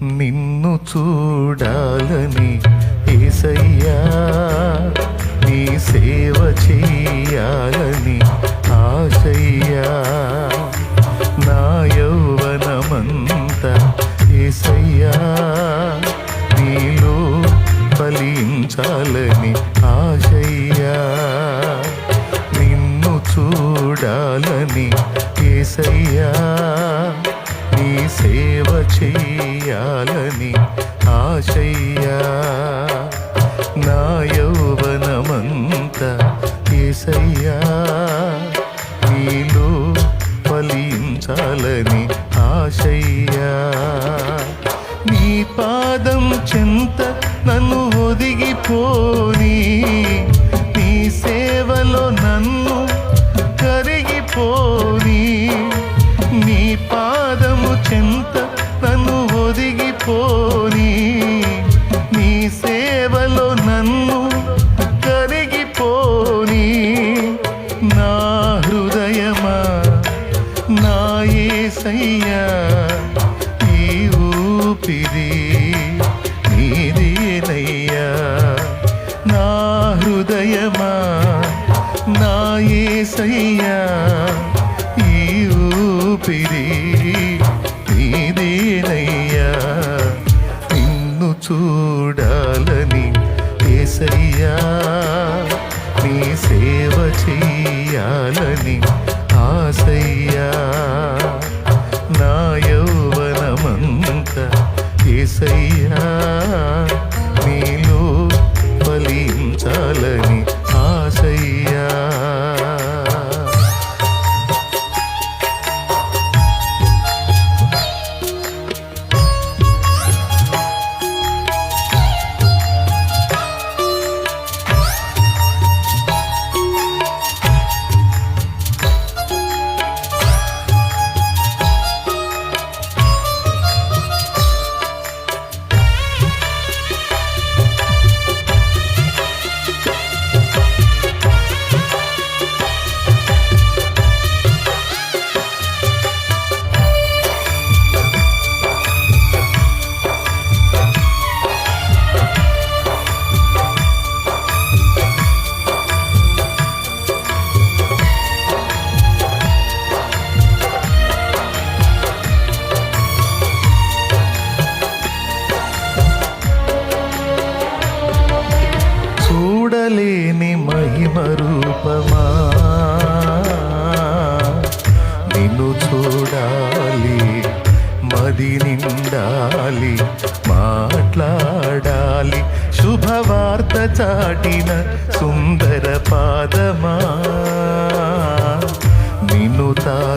నిన్ను చూడాలని ఏసయ్యా నీ సేవ చెయ్యాలని ఆశయ్యా. నా యౌవనమంతా ఏసయ్యా నీలో ఫలించాలని సేవ చెయ్యాలని ఆశయ్యా. నా యౌవనమంత ఏసయ్యా. నీలో ఫలించాలని ఆశయ్యా. నీ పాదం చెంత నన్ను ఒదిగిపోని. నీ సేవలో నన్ను కరిగిపో యేసయ్యా ఈ ఊపిరి నీదేనయ్యా. నిన్ను చూడాలని ఏసయ్యా నీ సేవ చెయ్యాలని ఆసయ్యా నా యౌవనమంత ఏసయ్యా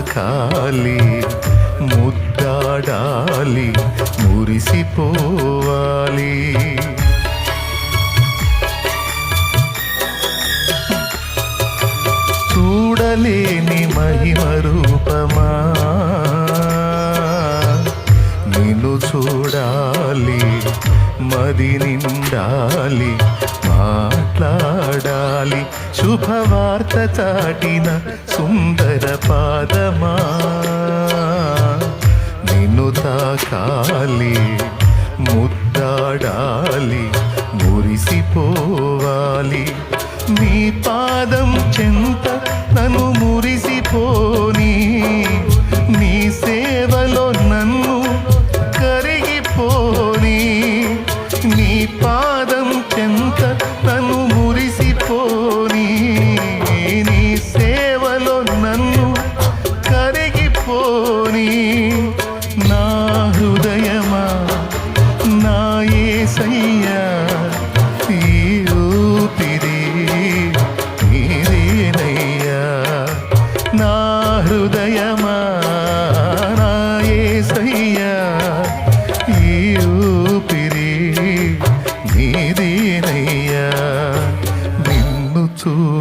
తాకాలి ముద్దాడాలి మురిసిపోవాలి. చూడలేని మహిమ రూపమా? నిన్ను చూడాలి మది నిండాలి మాట్లాడాలి. శుభవార్త చాటిన సుందర పాదమా? నిన్ను తాకాలి ముద్దాడాలి మురిసిపోవాలి. నీ పాదం చెంత నన్ను మురిసిపోనీ. నీ నా హృదయమా? నా యేసయ్యా ఈ ఊపిరి నీదేనయ్యా నా హృదయమా? నా యేసయ్యా ఈ ఊపిరి నీదేనయ్యా నిన్ను చూడాలని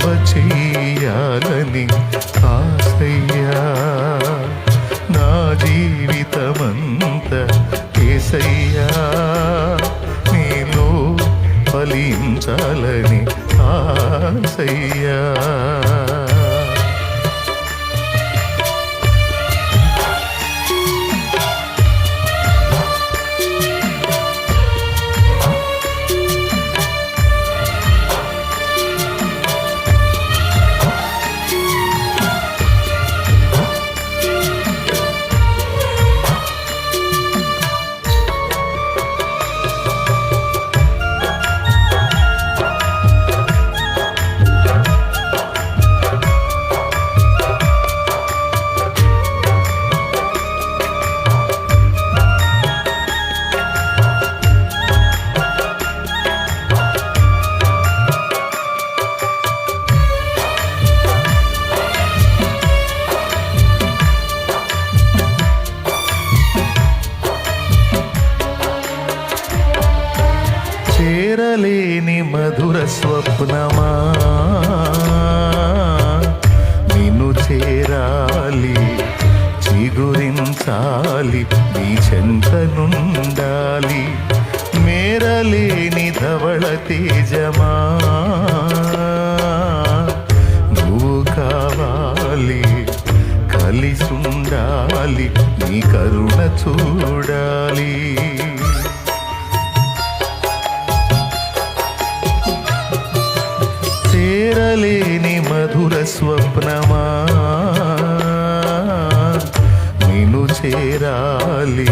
సేవ చెయ్యాలని ఆశయ్యా. నా జీవితమంత కేసయ్యా నీలో ఫలించాలని ఆశయ్యా. తేజమా? నువ్వు కావాలి కలిసుండాలి నీ కరుణ చూడాలి. చేరలేని మధుర స్వప్నమా? నిన్ను చేరాలి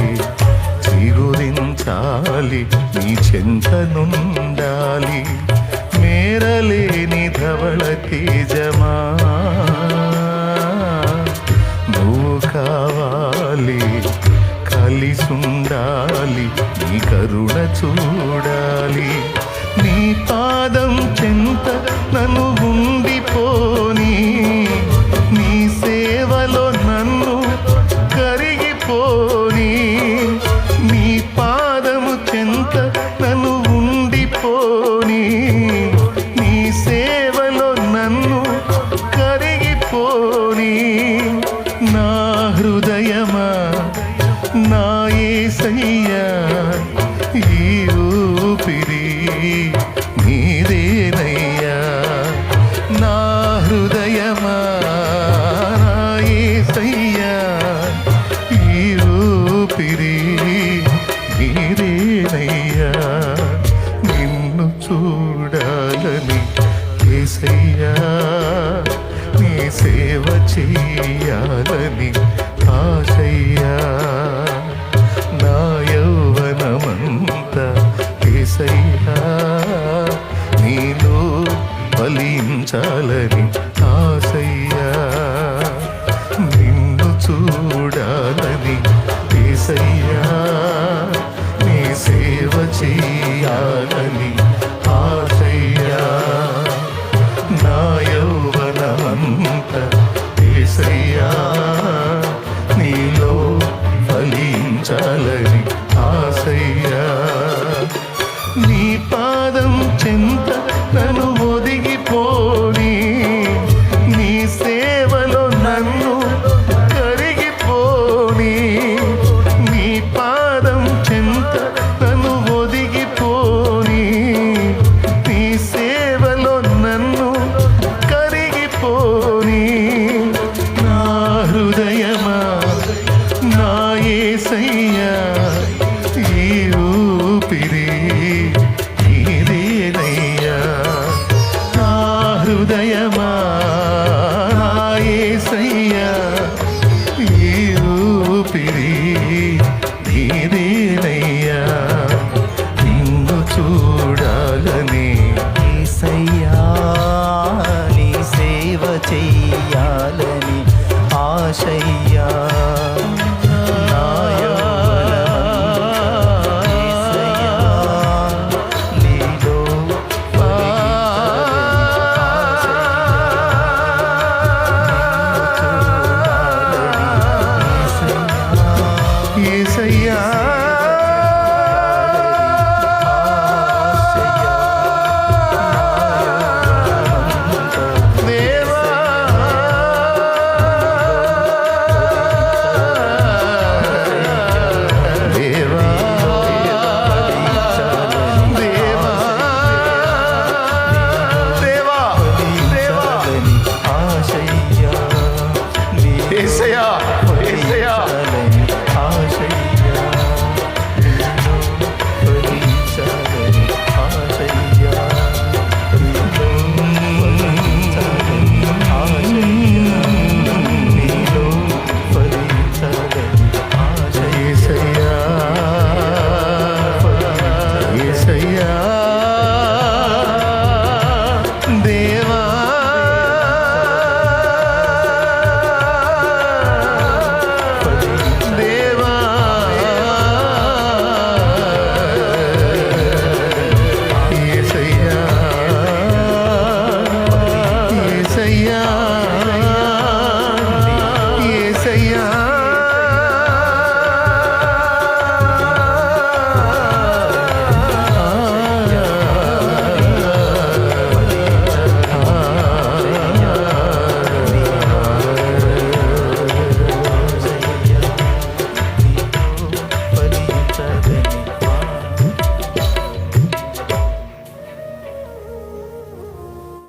చిగురించాలి చెంతనుండాలి. మేరలేని ధవళ తేజమా. నువ్వు కావాలి కలిసుండాలి నీ కరుణ చూడాలి. నీ పాదం చెంత నన్ను ఉండిపోని. నీ సే ఏసయ్యా నీ సేవ చెయ్యాలని ఆశయ్యా. నా యౌవనమంతా ఏసయ్యా నీలో ఫలించాలని ఆశయ్యా. నిన్ను చూడాలని ఏసయ్యా నీ సేవ చేయాలని పాదం చింత నన్ను ఒదిగిపో